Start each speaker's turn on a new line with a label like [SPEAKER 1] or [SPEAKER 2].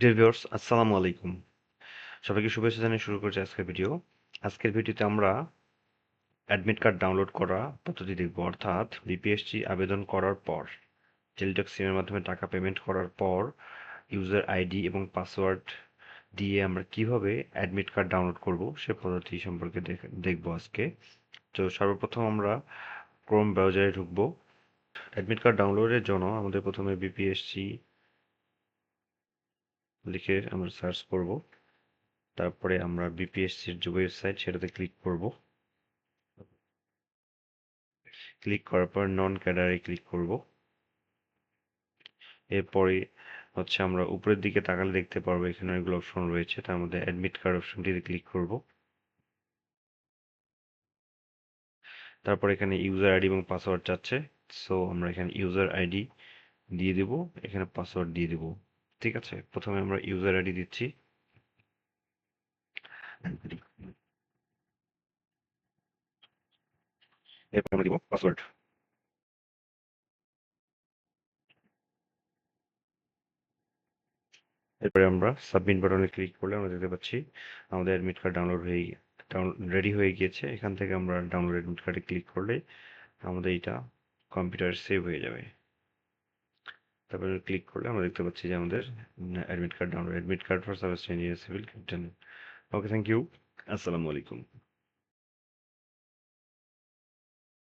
[SPEAKER 1] Deer আসসালামু আলাইকুম। সবাইকে শুভেচ্ছা জানিয়ে শুরু করছি আজকের ভিডিও। আজকের ভিডিওতে আমরা অ্যাডমিট কার্ড ডাউনলোড করা পদ্ধতি দেখব। অর্থাৎ বিপিএসসি আবেদন করার পর টেলিটক সিমের মাধ্যমে টাকা পেমেন্ট করার পর ইউজার আইডি এবং পাসওয়ার্ড দিয়ে আমরা কীভাবে অ্যাডমিট কার্ড ডাউনলোড করব সে পদ্ধতি সম্পর্কে দেখব আজকে। তো সর্বপ্রথম আমরা ক্রোম ব্রাউজারে ঢুকবো। অ্যাডমিট কার্ড ডাউনলোডের জন্য আমাদের প্রথমে বিপিএসসি লিখে আমরা সার্চ করব। তারপরে আমরা বিপিএসসির যে ওয়েবসাইট সেটাতে ক্লিক করব। ক্লিক করার পর নন ক্যাডারে ক্লিক করব। এরপরে হচ্ছে আমরা উপরের দিকে তাকালে দেখতে পারব, এখানে অনেকগুলো অপশন রয়েছে। তার মধ্যে অ্যাডমিট কার্ড অপশনটিতে ক্লিক করব। তারপর এখানে ইউজার আইডি এবং পাসওয়ার্ড চাচ্ছে। সো আমরা এখানে ইউজার আইডি দিয়ে দেব, এখানে পাসওয়ার্ড দিয়ে দেব। ঠিক আছে? প্রথমে আমরা ইউজার আইডি দিচ্ছি। এরপর আমরা দিব পাসওয়ার্ড এরপরে আমরা সাবমিট বাটনে ক্লিক করলে আমরা দেখতে পাচ্ছি আমাদের অ্যাডমিট কার্ড ডাউনলোড হয়ে রেডি হয়ে গিয়েছে। এখান থেকে আমরা ডাউনলোড অ্যাডমিট কার্ডে ক্লিক করলে আমাদের এটা কম্পিউটারে সেভ হয়ে যাবে। তারপরে ক্লিক করলে আমরা দেখতে পাচ্ছি যে আমাদের admit card download admit card for service change civil okay thank you আসসালামু আলাইকুম।